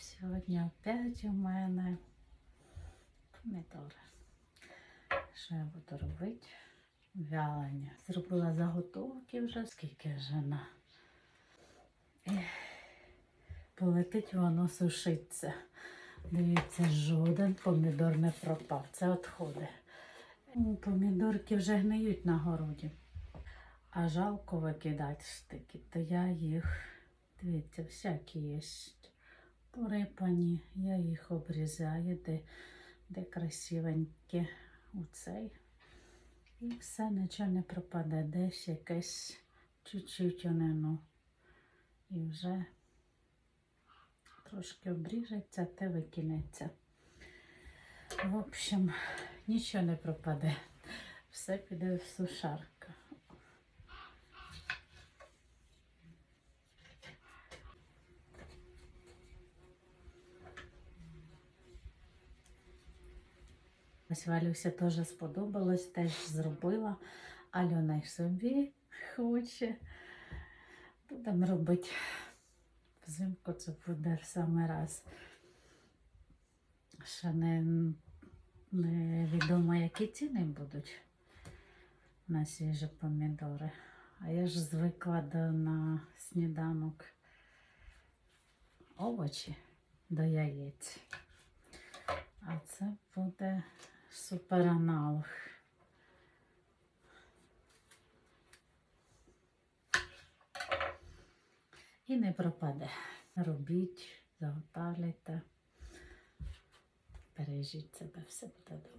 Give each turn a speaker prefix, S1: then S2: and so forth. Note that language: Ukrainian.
S1: Сьогодні опять у мене помідори. Що я буду робити? Вялення. Зробила заготовки вже, скільки вже на. Полетить воно сушиться. Дивіться, жоден помідор не пропав. Це відходи. Помідорки вже гниють на городі. А жалко викидати штики, то я їх, дивіться, всякі є порипані, я їх обрізаю, де, де красивенькі у цей. І все, нічого не пропаде, десь якесь чуть-чуть онено. І вже трошки обріжеться, те викинеться. В общем, нічого не пропаде. Все піде в сушарку. Ось Валюся теж сподобалось, теж зробила. Альона й собі хоче. Будемо робити взимку, це буде в саме раз. Ще не, не відомо, які ціни будуть на свіжі помідори. А я ж звикла до на сніданок овочі до яєць. А це буде супераналог. І не пропаде. Робіть, заготавляйте, бережіть себе, все буде добре.